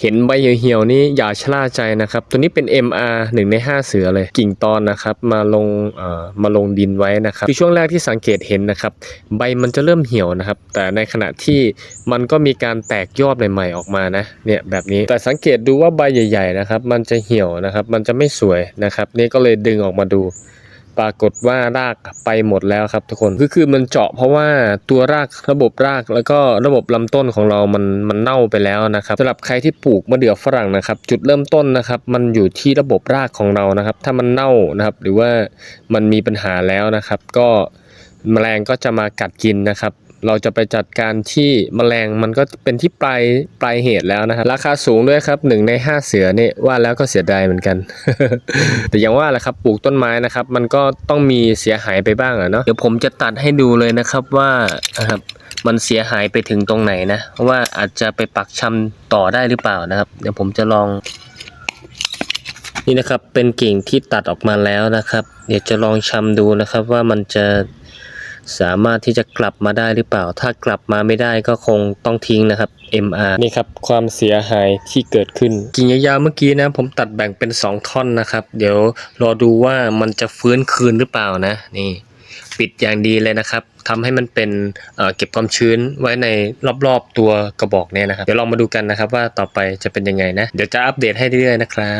เห็นใบเหี่ยวๆนี่อย่าชะล่าใจนะครับ ตัวนี้เป็น MR 1 ใน 5 เสือเลย กิ่งตอนนะครับ มาลงมาลงดินไว้นะครับคือช่วงแรกที่สังเกตเห็นนะครับ ใบมันจะเริ่มเหี่ยวนะครับ แต่ในขณะที่มันก็มีการแตกยอดใหม่ๆออกมานะเนี่ยแบบนี้แต่สังเกตดูว่าใบใหญ่ ๆนะครับ มันจะเหี่ยวนะครับ มันจะไม่สวยนะครับ นี่ก็เลยดึงออกมาดู ปรากฏว่ารากไปหมดแล้วครับทุกคนคือคือมันเจาะเพราะว่าตัวรากระบบรากแล้วก็ระบบลำต้นของเรามันมันเน่าไปแล้วนะครับสำหรับใครที่ปลูกมะเดื่อฝรั่งนะครับ จุดเริ่มต้นนะครับมันอยู่ที่ระบบรากของเรานะครับ ถ้ามันเน่านะครับ หรือว่ามันมีปัญหาแล้วนะครับ ก็แมลงก็จะมากัดกินนะครับ เราจะไปจัดการที่แมลงมันก็เป็นที่ปลายปลายเหตุแล้วนะครับ ราคาสูงด้วยครับหนึ่งในห้าเสือเนี่ยว่าแล้วก็เสียดายเหมือนกัน แต่อย่างว่าแหละครับปลูกต้นไม้นะครับ มันก็ต้องมีเสียหายไปบ้างอะเนาะเดี๋ยวผมจะตัดให้ดูเลยนะครับว่านะครับมันเสียหายไปถึงตรงไหนนะว่าอาจจะไปปักชำต่อได้หรือเปล่านะครับ เดี๋ยวผมจะลอง นี่นะครับเป็นกิ่งที่ตัดออกมาแล้วนะครับ เดี๋ยวจะลองชำดูนะครับว่ามันจะ สามารถที่จะกลับมาได้หรือเปล่า ถ้ากลับมาไม่ได้ก็คงต้องทิ้งนะครับ MR นี่ครับความเสียหายที่เกิดขึ้นกิ่งยาวๆเมื่อกี้นะ ผมตัดแบ่งเป็น 2 ท่อนนะครับ เดี๋ยวรอดูว่ามันจะฟื้นคืนหรือเปล่านะ นี่ปิดอย่างดีเลยนะครับทำให้มันเป็นเเก็บความชื้นไว้ในรอบๆตัวกระบอกเนี่ยนะครับ เดี๋ยวลองมาดูกันนะครับว่าต่อไปจะเป็นยังไงนะ เดี๋ยวจะอัปเดตให้เรื่อยๆนะครับ